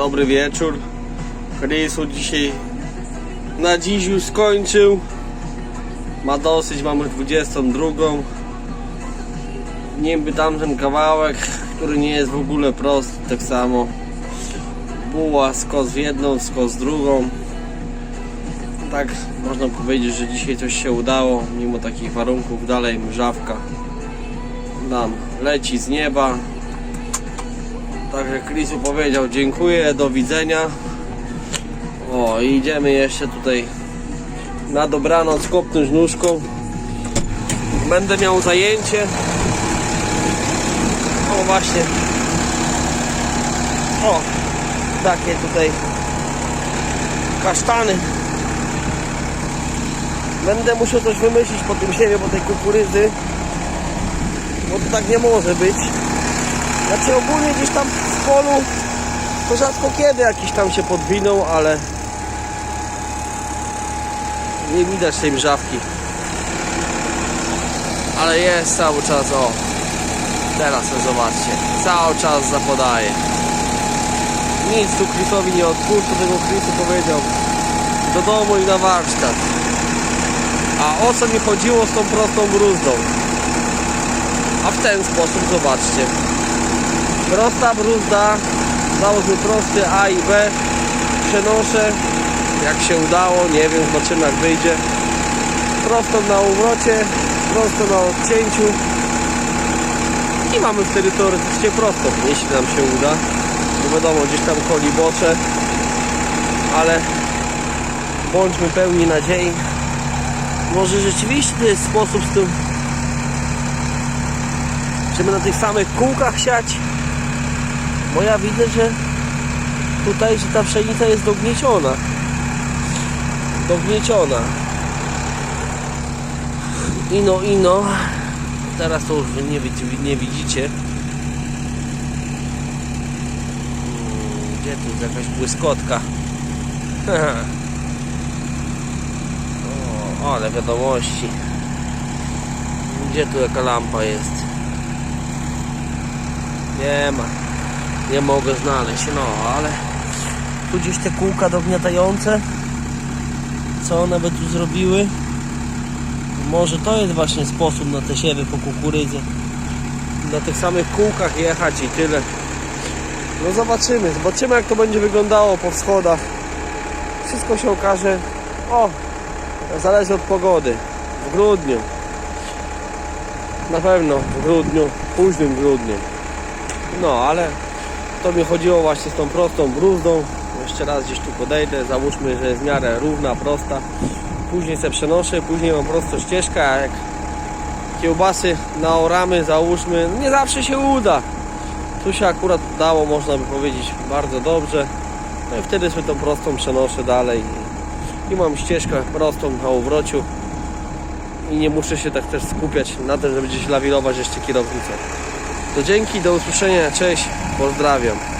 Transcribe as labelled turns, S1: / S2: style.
S1: Dobry wieczór. Krysu dzisiaj na dziś już skończył. Ma dosyć, mamy 22. Niby tamten kawałek, który nie jest w ogóle prosty, tak samo. Buła, skos w jedną, skos w drugą. Tak można powiedzieć, że dzisiaj coś się udało, mimo takich warunków. Dalej mrzawka nam leci z nieba. Tak jak Krisu powiedział, dziękuję, do widzenia. O, i idziemy jeszcze tutaj na dobranoc kopnąć nóżką. Będę miał zajęcie. O, właśnie. O, takie tutaj kasztany. Będę musiał coś wymyślić po tym siebie, po tej kukurydzy. Bo to tak nie może być. Znaczy ogólnie gdzieś tam w polu to rzadko kiedy jakiś tam się podwinął, ale nie widać tej mrzawki. Ale jest cały czas, o. Teraz zobaczcie. Cały czas zapodaje. Nic tu Chrisowi nie odpuszczę, tego Chrisu powiedział. Do domu i na warsztat. A o co mi chodziło z tą prostą bruzdą? A w ten sposób zobaczcie. Prosta bruzda, załóżmy prosty A i B. Przenoszę, jak się udało, nie wiem, zobaczymy jak wyjdzie. Prosto na umrocie, prosto na odcięciu. I mamy wtedy teoretycznie prosto, jeśli nam się uda. Bo wiadomo, gdzieś tam koli bocze, ale bądźmy pełni nadziei. Może rzeczywiście to jest sposób z tym żeby na tych samych kółkach siać bo ja widzę, że tutaj, że ta pszenica jest dognieciona. Dognieciona. Ino, ino teraz to już nie, nie widzicie. Mm, gdzie tu jest jakaś błyskotka? O, ale wiadomości. Gdzie tu jaka lampa jest? Nie ma. Nie mogę znaleźć, no ale tu gdzieś te kółka dogniatające. Co one by tu zrobiły? Może to jest właśnie sposób na te siewy po kukurydzy. Na tych samych kółkach jechać i tyle. No zobaczymy, zobaczymy jak to będzie wyglądało po wschodach. Wszystko się okaże. O, zależy od pogody. W grudniu. Na pewno w grudniu, późnym grudniu. No, ale to mi chodziło właśnie z tą prostą bruzdą. Jeszcze raz gdzieś tu podejdę, załóżmy, że jest w miarę równa, prosta. Później se przenoszę, później mam prosto ścieżkę, a jak kiełbasy naoramy, załóżmy, nie zawsze się uda. Tu się akurat udało, można by powiedzieć, bardzo dobrze. No i wtedy sobie tą prostą przenoszę dalej. I, mam ścieżkę prostą na uwrociu. I nie muszę się tak też skupiać na tym, żeby gdzieś lawirować jeszcze kierownicą. To dzięki, do usłyszenia, cześć, pozdrawiam.